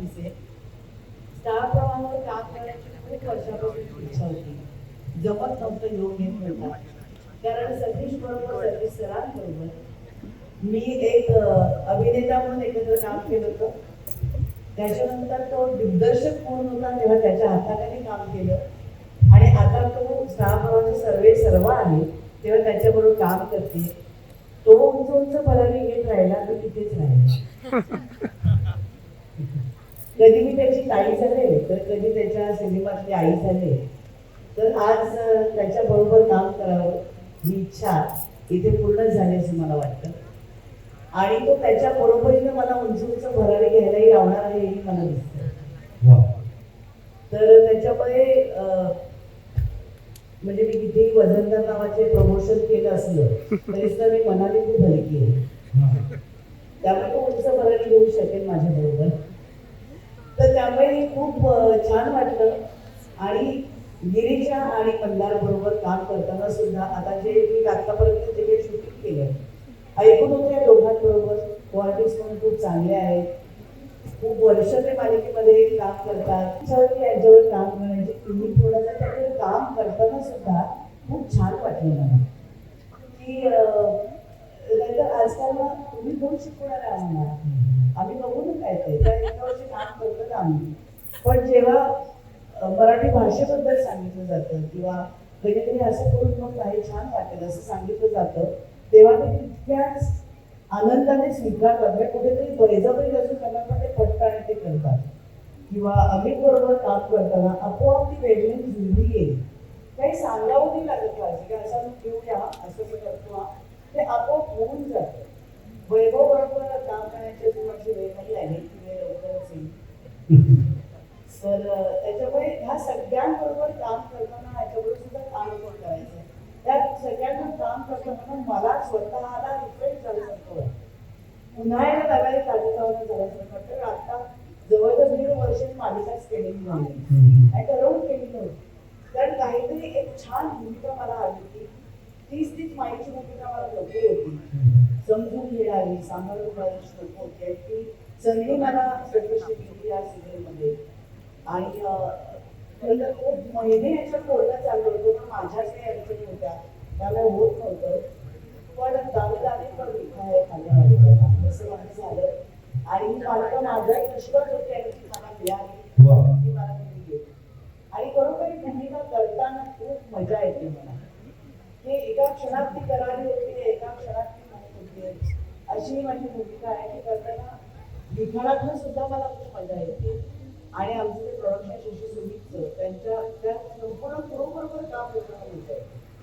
दिसेल स्टार प्रवाहावर काम करण्याची खूप वर्षापासून इच्छा होती जमत नव्हतं योग घेऊन मिळतात कारण सतीश बरोबर सतीश सरांबरोबर. मी एक अभिनेता म्हणून एकत्र काम केलं होतं. त्याच्यानंतर तो दिग्दर्शक म्हणून होता तेव्हा त्याच्या हाताखाली काम केलं. आणि आता तो स्टार प्रवाहाचे सर्वे सर्व आहे तेव्हा त्याच्याबरोबर काम करते. तो उंच उंच पदावी घेत राहिला मी तिथेच राहिला. कधी मी त्याची ताई झाले तर कधी त्याच्या सिनेमातली आई झाले तर आज अं, त्याच्याबरोबर काम करावं ही इच्छा इथे पूर्ण झाली असं मला वाटतं. आणि तो त्याच्या बरोबरीनं मला उंच उंच भरारी घ्यायलाही लावणार आहे हेही मला दिसतं तर त्याच्यामुळे म्हणजे मी कितीही वजनदार नावाचे प्रमोशन केलं असलं तरी सुद्धा मी मनाली खूप हलकी आहे. हा. त्यामुळे तो उंच भरारी घेऊ शकेल माझ्या बरोबर तर त्यामुळे हे खूप छान वाटलं. आणि गिरीजा आणि मंदार बरोबर काम करताना सुद्धा आता जे मी आतापर्यंत जे काही शूटिंग केलं ऐकून होते या दोघांबरोबर क्वालिटीज म्हणून खूप चांगले आहेत. खूप वर्ष ते मालिकेमध्ये काम करतात. यांच्यावर काम करण्याची तुम्ही थोडंसं त्याच्यावर काम करताना सुद्धा खूप छान वाटलं मला. की नाहीतर आजकाल ना तुम्ही कोण शिकवणार आहे आम्हाला आम्ही बघू ना काय ते. त्या एका वर्षी काम करतो ना आम्ही. पण जेव्हा मराठी भाषेबद्दल सांगितलं जातं किंवा म्हणजे कधीतरी असं करून मग काही छान वाटेल असं सांगितलं जातं तेव्हा ते तितक्याच आनंदाने स्वीकारतात. म्हणजे कुठेतरी बळजबरी असून त्यांना पण ते पटकाने ते करतात. किंवा अमित बरोबर काम करताना आपोआप ती वेगळी जुळली गेली. काही सांगावं नाही लागत पाहिजे की असं घेऊया असं मी करतो ते आपोआप होऊन जातं. वैभव बरोबर काम करण्याची अजून माझी वेळ नाही आली की वेळ लवकरच येईल तर त्याच्यामुळे ह्या सगळ्यांबरोबर काम करताना ह्याच्याबरोबर सुद्धा काम कोण करायचं त्या सगळ्यांना काम करताना मला स्वतःला रिफ्रेश झाल्यासारखं वाटतं. पुन्हा एकदा नव्याने ताजेतवानं झाल्यासारखं वाटतं. आता जवळजवळ दीड वर्ष मालिकाच केलेली नाही. आणि ठरवून केली नव्हती. कारण काहीतरी एक छान भूमिका मला हवी होती. तीच तीच माईची भूमिका मला नको होती. समजून घेणारी सांभाळून नको होती. आणि ती संधी मला सर्वश्री दिली या सिरियलमध्ये. आणि अं, खरं तर खूप महिने याच्यात बोलणं चाललं होतं पण माझ्याच काही अडचणी होत्या. त्यामुळे होत नव्हतं. पण अनेक पण मालिकेला असं माझं झालं. आणि ही मालिका माझा एक होती आणि ती मला मिळाली. ती मला मिळली आणि खरोखर भूमिका करताना खूप मजा येते मला. की एका क्षणात ती करावी होती एका क्षणात ती म्हणत होती. अशी ही माझी भूमिका आहे की करताना लिखाणातनं सुद्धा मला खूप मजा येते. आणि आमचं